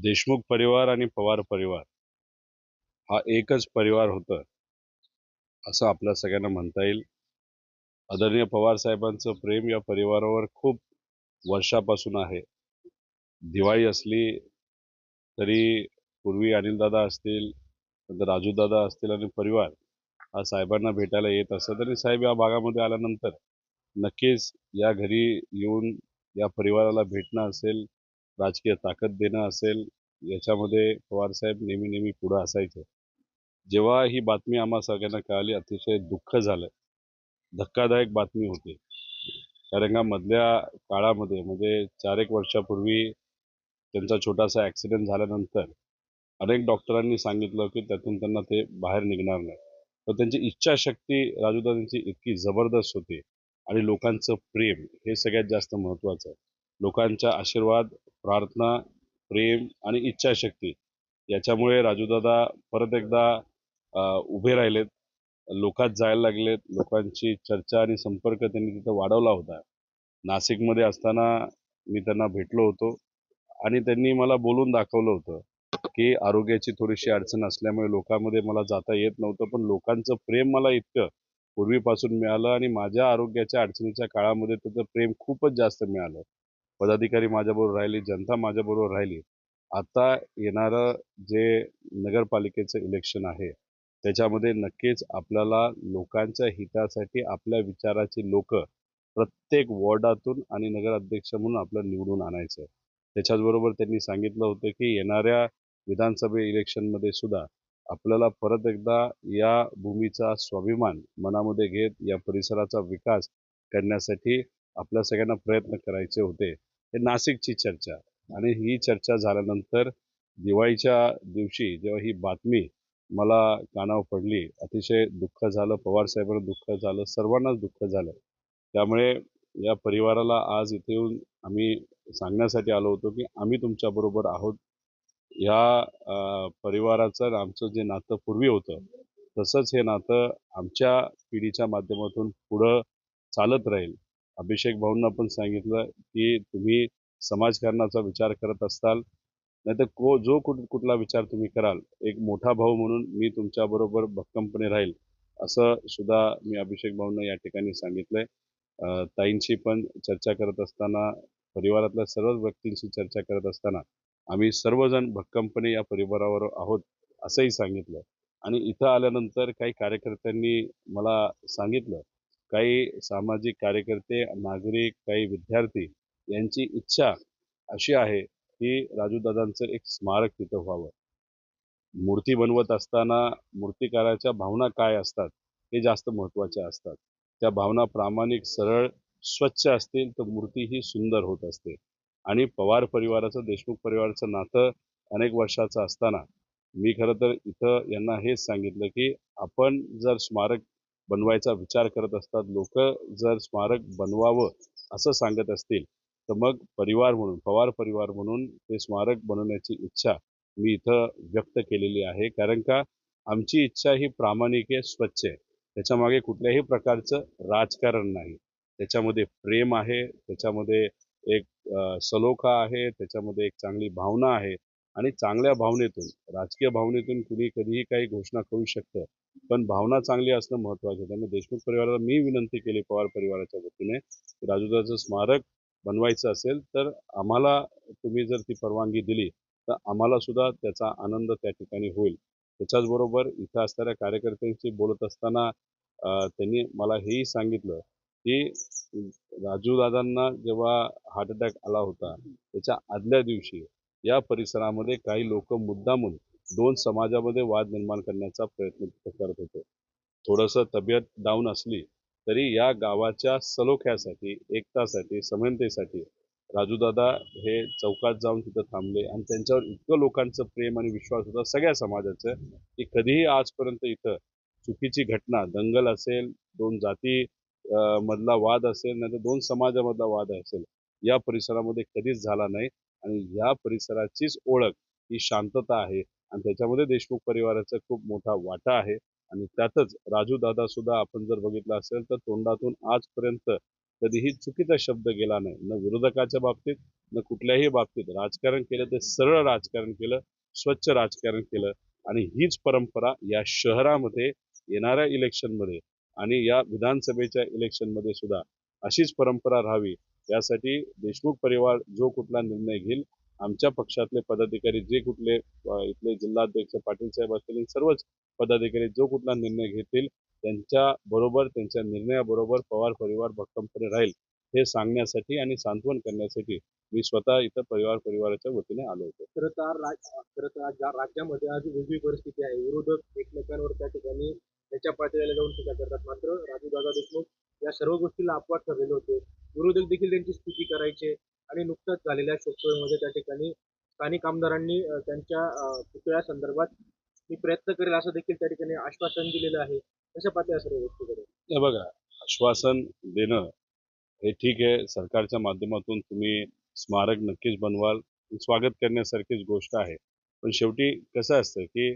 देशमुख परिवार आणि पवार परिवार. हा एकच परिवार होतं असं आपल्या सगळ्यांना म्हणता येईल. आदरणीय पवार साहेबांचं प्रेम या परिवारावर खूप वर्षापासून आहे. दिवाळी असली तरी पूर्वी अनिलदादा असतील नंतर राजूदादा असतील आणि परिवार हा साहेबांना भेटायला येत असतात आणि साहेब या भागामध्ये आल्यानंतर नक्कीच या घरी येऊन या परिवाराला भेटणं असेल राजकीय ताकद देणं असेल याच्यामध्ये पवारसाहेब नेहमी नेहमी पुढं असायचे. जेव्हा ही बातमी आम्हा सगळ्यांना कळाली अतिशय दुःख झालं. धक्कादायक बातमी होती. कारण का मधल्या काळामध्ये म्हणजे चार एक वर्षापूर्वी त्यांचा छोटासा ॲक्सिडेंट झाल्यानंतर अनेक डॉक्टरांनी सांगितलं की त्यातून त्यांना ते बाहेर निघणार नाही. तर त्यांची इच्छाशक्ती राजूदादांची इतकी जबरदस्त होती. आणि लोकांचं प्रेम हे सगळ्यात जास्त महत्त्वाचं आहे. लोकांचा आशीर्वाद प्रार्थना प्रेम आणि इच्छाशक्ती याच्यामुळे राजूदादा परत एकदा उभे राहिलेत. लोकात जायला लागलेत. लोकांची चर्चा आणि संपर्क त्यांनी तिथं वाढवला होता. नाशिकमध्ये असताना मी त्यांना भेटलो होतो आणि त्यांनी मला बोलून दाखवलं होतं की आरोग्याची थोडीशी अडचण असल्यामुळे लोकांमध्ये मला जाता येत नव्हतं पण लोकांचं प्रेम मला इतकं पूर्वीपासून मिळालं आणि माझ्या आरोग्याच्या अडचणीच्या काळामध्ये त्याचं प्रेम खूपच जास्त मिळालं. पदाधिकारी माझ्याबरोबर राहिली जनता माझ्याबरोबर राहिली. आता येणारं जे नगरपालिकेचं इलेक्शन आहे त्याच्यामध्ये नक्कीच आपल्याला लोकांच्या हितासाठी आपल्या विचाराची लोक प्रत्येक वॉर्डातून आणि नगराध्यक्ष म्हणून आपल्याला निवडून आणायचं त्याच्याचबरोबर त्यांनी सांगितलं होतं की येणाऱ्या विधानसभे इलेक्शनमध्ये सुद्धा आपल्याला परत एकदा या भूमीचा स्वाभिमान मनामध्ये घेत या परिसराचा विकास करण्यासाठी आपल्या सगळ्यांना प्रयत्न करायचे होते. हे नाशिकची चर्चा. आणि ही चर्चा झाल्यानंतर दिवाळीच्या दिवशी जेव्हा ही बातमी मला कानावर पडली अतिशय दुःख झालं पवार साहेबांना दुःख झालं सर्वांनाच दुःख झालं. त्यामुळे या परिवाराला आज इथे येऊन आम्ही सांगण्यासाठी आलो होतो की आम्ही तुमच्याबरोबर आहोत. या परिवाराचं आमचं जे नातं पूर्वी होतं तसंच हे नातं आमच्या पिढीच्या माध्यमातून पुढं चालत राहील. अभिषेक भाऊंना पण सांगितलं की तुम्ही समाजकारणाचा विचार करत असताल नाहीतर को जो कुठ कुठला विचार तुम्ही कराल एक मोठा भाऊ म्हणून मी तुमच्याबरोबर भक्कमपणे राहील असं सुद्धा मी अभिषेक भाऊंना या ठिकाणी सांगितलंय. ताईंशी पण चर्चा करत असताना परिवारातल्या सर्वच व्यक्तींशी चर्चा करत असताना आम्ही सर्वजण भक्कमपणे या परिवारावर आहोत असंही सांगितलं. आणि इथं आल्यानंतर काही कार्यकर्त्यांनी मला सांगितलं काही सामाजिक कार्यकर्ते नागरिक काही विद्यार्थी यांची इच्छा अशी आहे की राजूदादांचं एक स्मारक तिथं व्हावं. मूर्ती बनवत असताना मूर्तिकाराच्या भावना काय असतात हे जास्त महत्त्वाच्या असतात. त्या भावना प्रामाणिक सरळ स्वच्छ असतील तर मूर्ती ही सुंदर होत असते. आणि पवार परिवाराचं देशमुख परिवाराचं नातं अनेक वर्षाचं असताना मी खरं तर इथं यांना हेच सांगितलं की आपण जर स्मारक बनवायचा विचार करत असतात लोक जर स्मारक बनवावं असं सांगत असतील तर मग परिवार म्हणून पवार परिवार म्हणून ते स्मारक बनवण्याची इच्छा मी इथं व्यक्त केलेली आहे. कारण का आमची इच्छा ही प्रामाणिक आहे स्वच्छ आहे. त्याच्यामागे कुठल्याही प्रकारचं राजकारण नाही. त्याच्यामध्ये प्रेम आहे त्याच्यामध्ये एक सलोखा आहे त्याच्यामध्ये एक चांगली भावना आहे. आणि चांगल्या भावनेतून राजकीय भावनेतून कुणी कधीही काही घोषणा करू शकतं. पण भावना चांगली असणं महत्वाचं त्यामुळे देशमुख परिवाराला मी विनंती केली पवार परिवाराच्या वतीने राजूदाचं स्मारक बनवायचं असेल तर आम्हाला तुम्ही जर ती परवानगी दिली तर आम्हाला सुद्धा त्याचा आनंद त्या ठिकाणी होईल. त्याच्याचबरोबर इथं असणाऱ्या कार्यकर्त्यांशी बोलत असताना त्यांनी मला हेही सांगितलं की राजूदादांना जेव्हा हार्ट अटॅक आला होता त्याच्या आदल्या दिवशी या परिसरामध्ये काही लोक मुद्दामून दोन समाजामध्ये वाद निर्माण करण्याचा प्रयत्न करत होते. थोडंसं तब्येत डाऊन असली तरी या गावाच्या सलोख्यासाठी एकतासाठी समानतेसाठी राजूदादा हे चौकात जाऊन तिथं थांबले आणि त्यांच्यावर इतकं लोकांचं प्रेम आणि विश्वास होता सगळ्या समाजाचं की कधीही आजपर्यंत इथं चुकीची घटना दंगल असेल दोन जाती मधला वाद असेल नाही तर दोन समाजामधला वाद असेल या परिसरामध्ये कधीच झाला नाही. आणि या परिसराचीच ओळख ही शांतता आहे आणि त्याच्यामध्ये देशमुख परिवाराचा खूप मोठा वाटा आहे. आणि त्यातच राजूदादा सुद्धा आपण जर बघितलं असेल तर तोंडातून आजपर्यंत कधीही चुकीचा शब्द गेला नाही. न विरोधकाच्या बाबतीत न कुठल्याही बाबतीत. राजकारण केलं ते सरळ राजकारण केलं स्वच्छ राजकारण केलं आणि हीच परंपरा या शहरामध्ये येणाऱ्या इलेक्शनमध्ये आणि या विधानसभेच्या इलेक्शनमध्ये सुद्धा अशीच परंपरा राहावी यासाठी देशमुख परिवार जो कुठला निर्णय घेईल आमच्या पक्षातले पदाधिकारी जे कुठले इथले जिल्हाध्यक्ष पाटील साहेब असतील सर्वच पदाधिकारी जो कुठला निर्णय घेतील त्यांच्या बरोबर त्यांच्या निर्णयाबरोबर पवार परिवार भक्कमपणे राहील हे सांगण्यासाठी आणि सांत्वन करण्यासाठी मी स्वतः इथं परिवार परिवाराच्या वतीने आलो होतो. खरं तर राज खरं तर आज राज्यामध्ये आज वेगळी परिस्थिती आहे विरोधक एकमेकांवर त्या ठिकाणी त्याच्या पातळीला जाऊन टीका करतात. मात्र राजूदादा देशमुख या सर्व गोष्टीला अपवाद ठरलेले होते. विरोधक देखील त्यांची स्तुती करायचे आणि नुकताच झालेल्या शोकसभेमध्ये त्या ठिकाणी स्थानिक आमदारांनी त्यांच्या अं, पुतळ्या संदर्भात मी प्रयत्न करेल असं देखील त्या ठिकाणी आश्वासन दिलेलं आहे. कशा पाहते या सर्व गोष्टीकडे. हे बघा आश्वासन देणं हे ठीक आहे. सरकारच्या माध्यमातून तुम्ही स्मारक नक्कीच बनवाल. स्वागत करण्यासारखीच गोष्ट आहे. पण शेवटी कसं असतं की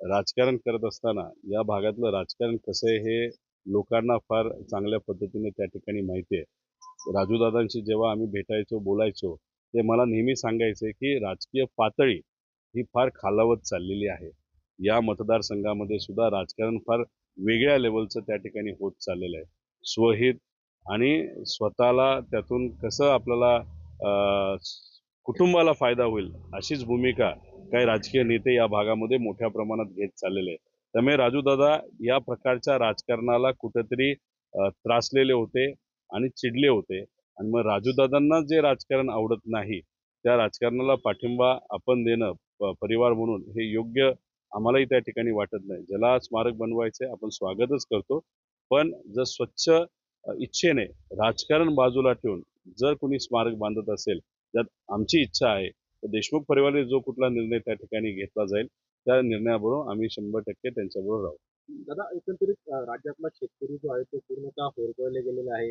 राजकारण करत असताना या भागातलं राजकारण कसं आहे हे लोकांना फार चांगल्या पद्धतीने त्या ठिकाणी माहिती आहे. राजूदादांशी जेव्हा आम्ही भेटायचो बोलायचो ते मला नेहमी सांगायचे की राजकीय पातळी ही फार खालावत चाललेली आहे. या मतदारसंघामध्ये सुद्धा राजकारण फार वेगळ्या लेवलचं त्या ठिकाणी होत चाललेलं आहे. स्वहित आणि स्वतःला त्यातून कसं आपल्याला अं, कुटुंबाला फायदा होईल अशीच भूमिका काही राजकीय नेते या भागामध्ये मोठ्या प्रमाणात घेत चाललेले आहे त्यामुळे राजूदादा या प्रकारच्या राजकारणाला कुठेतरी त्रासलेले होते आणि चिडले होते. आणि मग राजूदादांना जे राजकारण आवडत नाही त्या राजकारणाला पाठिंबा आपण देणं प- परिवार म्हणून हे योग्य आम्हालाही त्या ठिकाणी वाटत नाही. ज्याला स्मारक बनवायचे आपण स्वागतच करतो. पण जर स्वच्छ इच्छेने राजकारण बाजूला ठेवून जर कोणी स्मारक बांधत असेल त्यात आमची इच्छा आहे तर देशमुख परिवाराने जो कुठला निर्णय त्या ठिकाणी घेतला जाईल त्या निर्णयाबरोबर आम्ही शंभर टक्के त्यांच्याबरोबर राहू. दादा एकंदरीत राज्यातला शेतकरी जो आहे तो पूर्णतः होरपळले गेलेला आहे.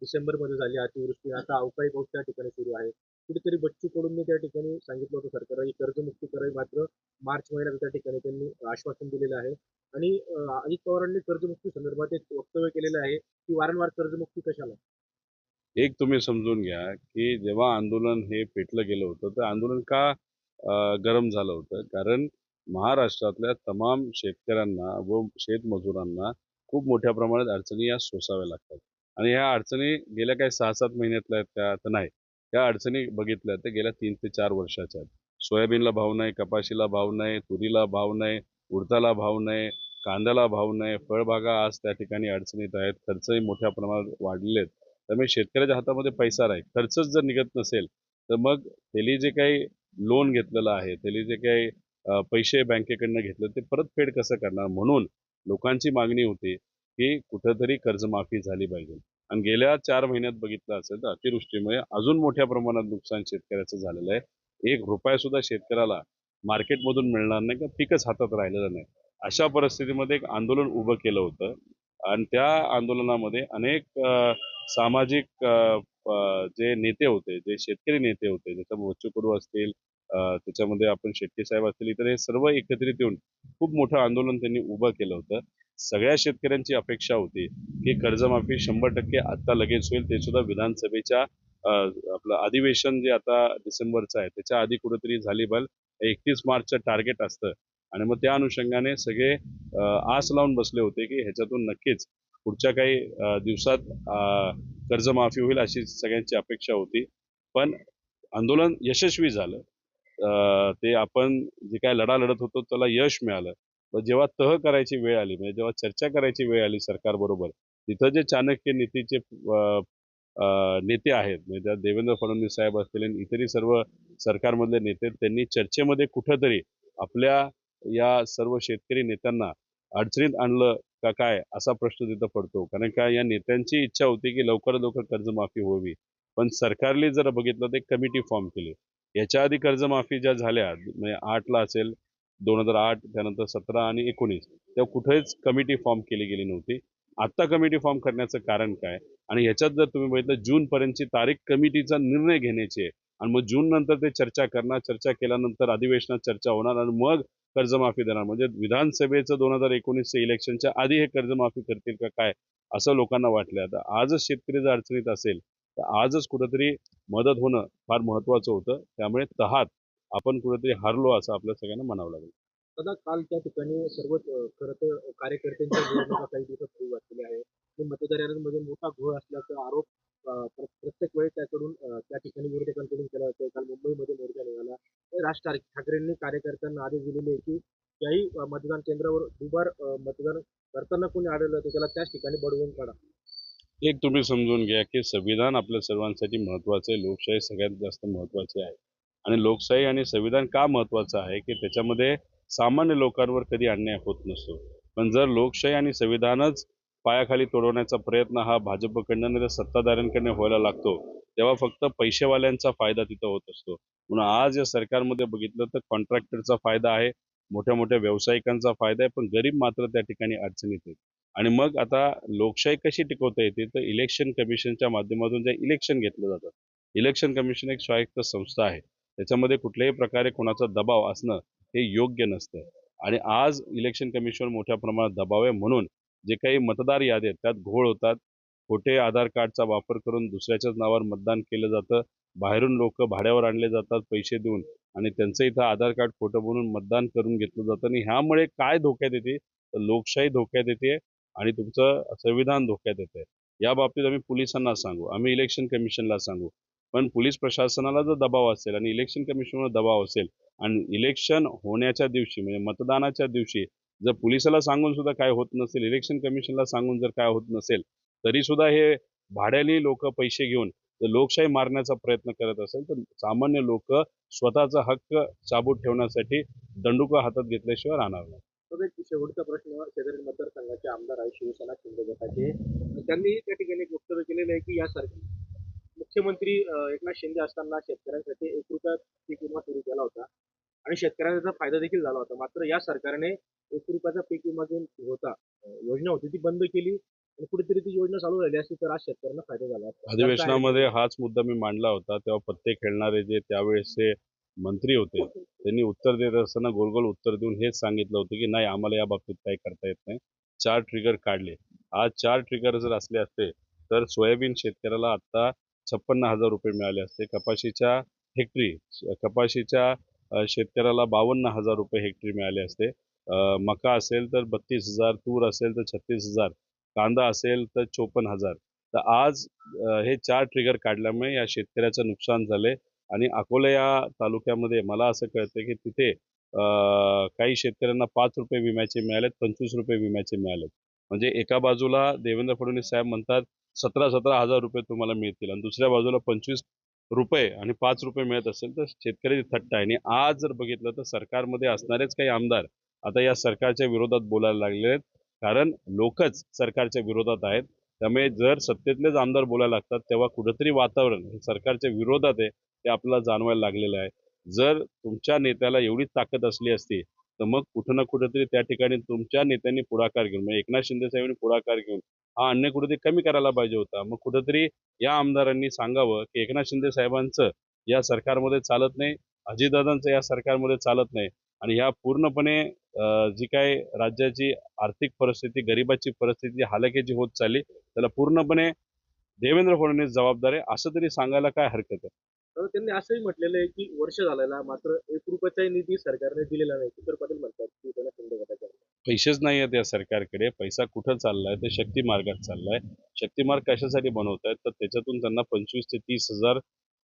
डिसेंबरमध्ये झाली अतिवृष्टी आता अवकाळी पाऊस त्या ठिकाणी सुरू आहे. कुठेतरी बच्चू कडूंनी त्या ठिकाणी सांगितलं होतं सरकारला की कर्जमुक्ती करावी मात्र मार्च महिन्यात त्या ठिकाणी त्यांनी आश्वासन दिलेलं आहे. आणि अजित पवारांनी कर्जमुक्ती संदर्भात एक वक्तव्य केलेलं आहे की वारंवार कर्जमुक्ती कशाला? एक तुम्ही समजून घ्या की जेव्हा आंदोलन हे पेटलं गेलं होतं तर आंदोलन का गरम झालं होतं? कारण महाराष्ट्रातल्या तमाम शेतकऱ्यांना व शेतमजुरांना खूप मोठ्या प्रमाणात अडचणी या सोसाव्या लागतात. आणि ह्या अडचणी गेल्या काही सहा सात महिन्यातल्या आहेत त्या तर नाही. त्या अडचणी बघितल्या तर गेल्या तीन ते चार वर्षाच्या आहेत. सोयाबीनला भाव नाही कपाशीला भाव नाही तुरीला भाव नाही उडताला भाव नाही कांद्याला भाव नाही फळबागा आज त्या ठिकाणी अडचणीत आहेत. खर्चही मोठ्या प्रमाणात वाढलेले आहेत. त्यामुळे शेतकऱ्याच्या हातामध्ये पैसा नाही खर्चच जर निघत नसेल तर मग त्यांनी जे काही लोन घेतलेलं आहे त्यांनी जे काही पैसे बँकेकडनं घेतलं ते परतफेड कसं करणार? म्हणून लोकांची मागणी होती की कुठंतरी कर्जमाफी झाली पाहिजे. आणि गेल्या चार महिन्यात बघितलं असेल तर अतिवृष्टीमुळे अजून मोठ्या प्रमाणात नुकसान शेतकऱ्याचं झालेलं आहे. एक रुपया सुद्धा शेतकऱ्याला मार्केटमधून मिळणार नाही किंवा पिकच हातात राहिलेलं नाही. अशा परिस्थितीमध्ये एक आंदोलन उभं केलं होतं. आणि त्या आंदोलनामध्ये अनेक सामाजिक जे नेते होते जे शेतकरी नेते होते त्याच्यामध्ये बच्चू कडू असतील त्याच्यामध्ये आपण शेट्टी साहेब असतील इतर हे सर्व एकत्रित येऊन खूप मोठं आंदोलन त्यांनी उभं केलं होतं. सगळ्या शेतकऱ्यांची अपेक्षा होती की कर्जमाफी शंभर टक्के आत्ता लगेच होईल. ते सुद्धा विधानसभेच्या आपलं अधिवेशन जे आता डिसेंबरचं आहे त्याच्या आधी कुठेतरी झाली बल एकतीस मार्चचं टार्गेट असतं. आणि मग त्या अनुषंगाने सगळे आस लावून बसले होते की ह्याच्यातून नक्कीच पुढच्या काही दिवसात कर्जमाफी होईल अशी सगळ्यांची अपेक्षा होती. पण आंदोलन यशस्वी झालं. ते आपण जे काय लढा लढत होतो त्याला यश मिळालं. पण जेव्हा तह करायची वेळ आली म्हणजे जेव्हा चर्चा करायची वेळ आली सरकारबरोबर तिथं जे चाणक्य नीतीचे नेते आहेत म्हणजे देवेंद्र फडणवीस साहेब असतील आणि इतरही सर्व सरकारमधले नेते त्यांनी चर्चेमध्ये कुठंतरी आपल्या या सर्व शेतकरी नेत्यांना अडचणीत आणलं का काय असा प्रश्न तिथं पडतो. कारण का या नेत्यांची इच्छा होती की लवकरात लवकर कर्जमाफी व्हावी. पण सरकारने जर बघितलं तर कमिटी फॉर्म केली. याच्या आधी कर्जमाफी ज्या झाल्या म्हणजे आठला असेल दोन हजार आठ त्यानंतर सतरा आणि एकोणीस तेव्हा कुठेच कमिटी फॉर्म केली गेली नव्हती. आत्ता कमिटी फॉर्म करण्याचं कारण काय? आणि ह्याच्यात जर तुम्ही बघितलं जून पर्यंतची तारीख कमिटीचा निर्णय घेण्याची आहे. आणि मग जून नंतर ते चर्चा करणार चर्चा केल्यानंतर अधिवेशनात चर्चा होणार आणि मग कर्जमाफी देणार. म्हणजे विधानसभेचं दोन हजार एकोणीसच्या इलेक्शनच्या आधी हे कर्जमाफी करतील का काय असं लोकांना वाटलं आता आजच शेतकरी जर अडचणीत असेल तर आजच कुठंतरी मदत होणं फार महत्वाचं होतं. त्यामुळे तहात आपण कुठेतरी हारलो असं आपल्या सगळ्यांना म्हणावं लागेल. दादा काल त्या ठिकाणी सर्वच खरं तर कार्यकर्त्यांच्या निवडणुका काही दिवसात सुरू घातलेल्या आहे. मतदारांमध्ये मोठा घोळ असल्याचा आरोप प्रत्येक वेळी त्याकडून त्या ठिकाणी विरोधकांकडून केला जातो. काल मुंबईमध्ये मोर्चा निघाला. राज ठाकरेंनी कार्यकर्त्यांना आदेश दिलेले आहे की त्याही मतदान केंद्रावर दुबार मतदान करताना कोणी आढळलं तर त्याला त्याच ठिकाणी बडवून काढा. एक तुम्ही समजून घ्या की संविधान आपल्या सर्वांसाठी महत्वाचं आहे. लोकशाही सगळ्यात जास्त महत्वाची आहे. आणि लोकशाही आणि संविधान का महत्वाचं आहे? की त्याच्यामध्ये सामान्य लोकांवर कधी अन्याय होत नसतो. पण जर लोकशाही आणि संविधानच पायाखाली तोडवण्याचा प्रयत्न हा भाजपकडनं सत्ताधाऱ्यांकडनं व्हायला लागतो तेव्हा फक्त पैसेवाल्यांचा फायदा तिथं होत असतो. म्हणून आज या सरकारमध्ये बघितलं तर कॉन्ट्रॅक्टरचा फायदा आहे मोठ्या मोठ्या व्यावसायिकांचा फायदा आहे पण गरीब मात्र त्या ठिकाणी अडचणीत आहेत. आणि मग आता लोकशाही कशी टिकवता येते तर इलेक्शन कमिशनच्या माध्यमातून जे इलेक्शन घेतलं जातं इलेक्शन कमिशन एक स्वायत्त संस्था आहे. त्याच्यामध्ये कुठल्याही प्रकारे कोणाचा दबाव असणं हे योग्य नसतं. आणि आज इलेक्शन कमिशन मोठ्या प्रमाणात दबाव आहे म्हणून जे काही मतदार यादी आहेत त्यात घोळ होतात. खोटे आधार कार्डचा वापर करून दुसऱ्याच्याच नावावर मतदान केलं जातं. बाहेरून लोक भाड्यावर आणले जातात पैसे देऊन आणि त्यांचं इथं आधार कार्ड खोटं बनवून मतदान करून घेतलं जातं. आणि ह्यामुळे काय धोक्यात येते? तर लोकशाही धोक्यात येते. आणि तुमचं संविधान धोक्यात येते या बाबतीत आम्ही पोलिसांना सांगू. आम्ही इलेक्शन कमिशनला सांगू. पण पोलीस प्रशासनाला जर दबाव असेल आणि इलेक्शन कमिशनवर दबाव असेल आणि इलेक्शन होण्याच्या दिवशी म्हणजे मतदानाच्या दिवशी जर पोलिसाला सांगून सुद्धा काय होत नसेल इलेक्शन कमिशनला सांगून जर काय होत नसेल तरी सुद्धा हे भाड्याने लोक पैसे घेऊन जर लोकशाही मारण्याचा प्रयत्न करत असेल तर सामान्य लोक स्वतःचा हक्क साबूत ठेवण्यासाठी दंडुका हातात घेतल्याशिवाय राहणार नाही. एक शेवटचा प्रश्न शेजारी मतदारसंघाचे आमदार आहे शिवसेना शिंदे गटाचे. त्यांनी त्या ठिकाणी एक वक्तव्य केलेलं आहे की या सर मुख्यमंत्री एकनाथ शिंदे असताना शेतकऱ्यांसाठी एक रुपया पीक विमा सुरू केला होता आणि शेतकऱ्यांना त्याचा फायदा देखील झाला होता. मात्र या सरकारने एक रुपयाचा पीक विमा जो होता योजना होती ती बंद केली आणि कुठेतरी ती योजना चालू राहिली असती तर आज शेतकऱ्यांना फायदा झाला. अधिवेशनामध्ये हाच मुद्दा मी मांडला होता. तेव्हा पत्ते खेळणारे जे त्यावेळेसचे मंत्री होते त्यांनी उत्तर देत असताना गोलगोल उत्तर देऊन हेच सांगितलं होतं की नाही आम्हाला या बाबतीत काही करता येत नाही. चार ट्रिगर काढले. आज चार ट्रिगर जर असले असते तर सोयाबीन शेतकऱ्याला आत्ता छप्पन्न हजार रुपये मिळाले असते. कपाशीच्या हेक्टरी कपाशीच्या शेतकऱ्याला बावन्न हजार रुपये हेक्टरी मिळाले असते. मका असेल तर बत्तीस हजार तूर असेल तर छत्तीस हजार कांदा असेल तर चोपन्न हजार. तर आज हे चार ट्रिगर काढल्यामुळे या शेतकऱ्याचं नुकसान झाले आणि अकोला या तालुक्यामध्ये मला असं कळतं की तिथे काही शेतकऱ्यांना पाच रुपये विम्याचे मिळालेत पंचवीस रुपये विम्याचे मिळालेत. म्हणजे एका बाजूला देवेंद्र फडणवीस साहेब म्हणतात सतरा सतरा हजार रुपये तुम्हाला मिळतील आणि दुसऱ्या बाजूला पंचवीस रुपये आणि पाच रुपये मिळत असेल तर शेतकरी थट्ट आहे. आणि आज जर बघितलं तर सरकारमध्ये असणारेच काही आमदार आता या सरकारच्या विरोधात बोलायला लागले आहेत. कारण लोकच सरकारच्या विरोधात आहेत. त्यामुळे जर सत्तेतलेच आमदार बोलायला लागतात तेव्हा कुठंतरी वातावरण हे सरकारच्या विरोधात आहे ते आपल्याला जाणवायला लागलेलं आहे. जर तुमच्या नेत्याला एवढी ताकद असली असती तर मग कुठं ना कुठंतरी त्या ठिकाणी तुमच्या नेत्यांनी पुढाकार घेऊन म्हणजे एकनाथ शिंदे साहेबांनी पुढाकार घेऊन हा अन्याय कुठेतरी कमी करायला पाहिजे होता. मग कुठंतरी या आमदारांनी सांगावं की एकनाथ शिंदे साहेबांचं या सरकारमध्ये चालत नाही अजितदादांचं या सरकारमध्ये चालत नाही. आणि ह्या पूर्णपणे जी काय राज्याची आर्थिक परिस्थिती गरिबाची परिस्थिती हालाकीची होत चालली त्याला पूर्णपणे देवेंद्र फडणवीस जबाबदार आहे असं तरी सांगायला काय हरकत आहे? तर त्यांनी असंही म्हटलेलं आहे की वर्ष झालेला मात्र एक रुपयाचाही निधी सरकारने दिलेला नाही. किशोर पाटील म्हणतात शिवसेना शिंदे गटाच्या पैसेच नाही आहेत या सरकारकडे पैसा कुठं चाललाय? तर शक्ती मार्गात चाललाय. शक्ती मार्ग कशासाठी बनवत आहेत तर त्याच्यातून त्यांना पंचवीस ते तीस हजार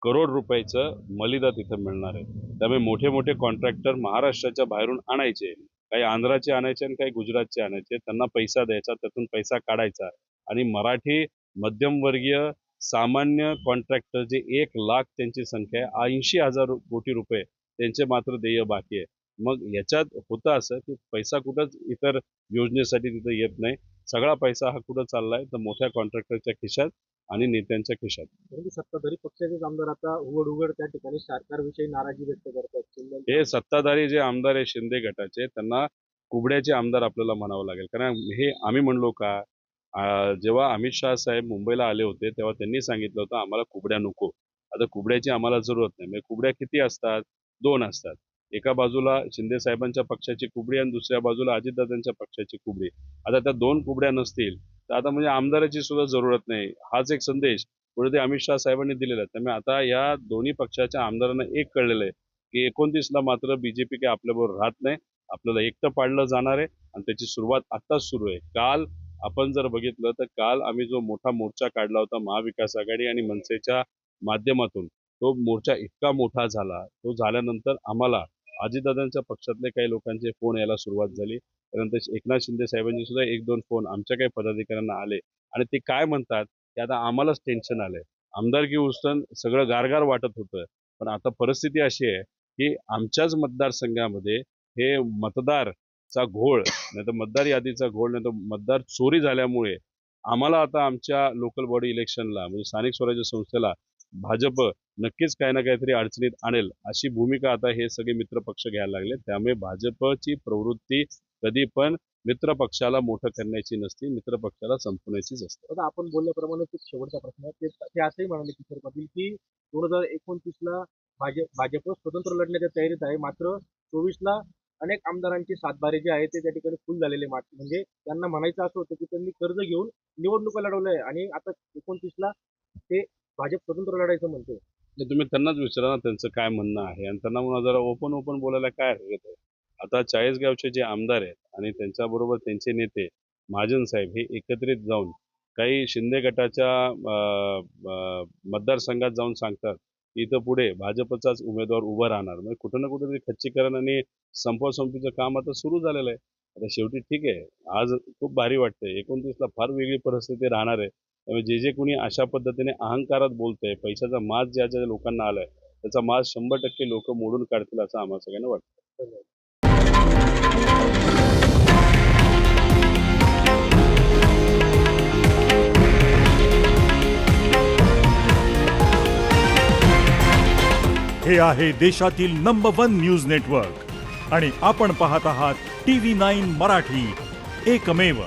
करोड रुपयाचं मलिदा तिथं मिळणार आहे. त्यामुळे मोठे मोठे कॉन्ट्रॅक्टर महाराष्ट्राच्या बाहेरून आणायचे. काही आंध्राचे आणायचे आणि काही गुजरातचे आणायचे. त्यांना पैसा द्यायचा त्यातून पैसा काढायचा. आणि मराठी मध्यमवर्गीय सामान्य कॉन्ट्रॅक्टर जे एक लाख त्यांची संख्या आहे ऐंशी हजार कोटी रुपये त्यांचे मात्र देय बाकी आहे. मग याच्यात होतं असं की पैसा कुठंच इतर योजनेसाठी तिथं येत नाही. सगळा पैसा हा कुठं चाललाय? तर मोठ्या कॉन्ट्रॅक्टरच्या खिशात आणि नेत्यांच्या खिशात. परंतु सत्ताधारी पक्षाचेच आमदार आता उघड उघड त्या ठिकाणी सरकारविषयी नाराजी व्यक्त करतात. शिंदे हे सत्ताधारी जे आमदार आहे शिंदे गटाचे त्यांना कुबड्याचे आमदार आपल्याला म्हणावं लागेल. कारण हे आम्ही म्हणलो का जेव्हा अमित शहा साहेब मुंबईला आले होते तेव्हा त्यांनी सांगितलं होतं आम्हाला कुबड्या नको. आता कुबड्याची आम्हाला जरूरत नाही. म्हणजे कुबड्या किती असतात? दोन असतात. एका बाजूला शिंदे साहेबांच्या पक्षाची कुबडी आणि दुसऱ्या बाजूला अजितदादांच्या पक्षाची कुबडी. आता त्या दोन कुबड्या नसतील तर आता म्हणजे आमदाराची सुद्धा जरूरत नाही. हाच एक संदेश पुढे ते अमित शहा साहेबांनी दिलेला आहे. त्यामुळे आता या दोन्ही पक्षाच्या आमदारांना एक कळलेलं आहे की एकोणतीसला मात्र बीजेपी काही आपल्याबरोबर राहत नाही. आपल्याला एकटं पाडलं जाणार आहे आणि त्याची सुरुवात आत्ताच सुरू आहे. काल आपण जर बघितलं तर काल आम्ही जो मोठा मोर्चा काढला होता महाविकास आघाडी आणि मनसेच्या माध्यमातून तो मोर्चा इतका मोठा झाला. तो झाल्यानंतर आम्हाला अजितदादांच्या पक्षातले काही लोकांचे फोन यायला सुरुवात झाली. त्यानंतर एकनाथ शिंदे साहेबांचे सुद्धा एक दोन फोन आमच्या काही पदाधिकाऱ्यांना आले. आणि ते काय म्हणतात की आता आम्हालाच टेन्शन आलंय. आमदारकी उचलून सगळं गारगार वाटत होतं. पण आता परिस्थिती अशी आहे की आमच्याच मतदारसंघामध्ये हे मतदारचा घोळ नाही तर मतदार यादीचा घोळ नाही तर मतदार चोरी झाल्यामुळे आम्हाला आता आमच्या लोकल बॉडी इलेक्शनला म्हणजे स्थानिक स्वराज्य संस्थेला भाजप नक्कीच काही ना काहीतरी अडचणीत आणेल अशी भूमिका आता हे सगळे मित्र पक्ष घ्यायला लागले. त्यामुळे भाजपची प्रवृत्ती कधी पण मित्र पक्षाला मोठं करण्याची नसती मित्र पक्षाला संपवण्याचीच असते. आता आपण बोलल्याप्रमाणे ते शेवटचा प्रश्न आहे. ते ते असंही म्हणाले किशोर पाटील की दोन हजार एकोणतीसला भाजप भाजप स्वतंत्र लढण्याच्या तयारीत आहे. मात्र चोवीसला अनेक आमदारांचे सातबारे जे आहे ते त्या ठिकाणी फुल झालेले मात्र म्हणजे त्यांना म्हणायचं असं होतं की त्यांनी कर्ज घेऊन निवडणुका लढवल्या आणि आता एकोणतीसला ते भाजप स्वतंत्र लढायचं म्हणते तुम्ही त्यांनाच विचारा ना त्यांचं काय म्हणणं आहे. आणि त्यांना म्हणा जरा ओपन ओपन बोलायला काय हरकत आहे? आता चाळीसगावचे जे आमदार आहेत आणि त्यांच्याबरोबर त्यांचे नेते महाजन साहेब हे एकत्रित जाऊन काही शिंदे गटाच्या अं, अं, मतदारसंघात जाऊन सांगतात की इथं पुढे भाजपचाच उमेदवार उभा राहणार. म्हणजे कुठं ना कुठेतरी खच्चीकरण आणि संपवासंपीचं काम आता सुरू झालेलं आहे. आता शेवटी ठीक आहे. आज खूप भारी वाटतंय. एकोणतीसला फार वेगळी परिस्थिती राहणार आहे. त्यामुळे जे जे कोणी अशा पद्धतीने अहंकारात बोलतंय पैशाचा माज ज्या ज्या लोकांना आलाय त्याचा माज शंभर टक्के लोक मोडून काढतील असं आम्हाला सगळ्यांना वाटतं. हे आहे देशातील नंबर वन न्यूज नेटवर्क आणि आपण पाहत आहात टी व्ही नाईन मराठी. एकमेव.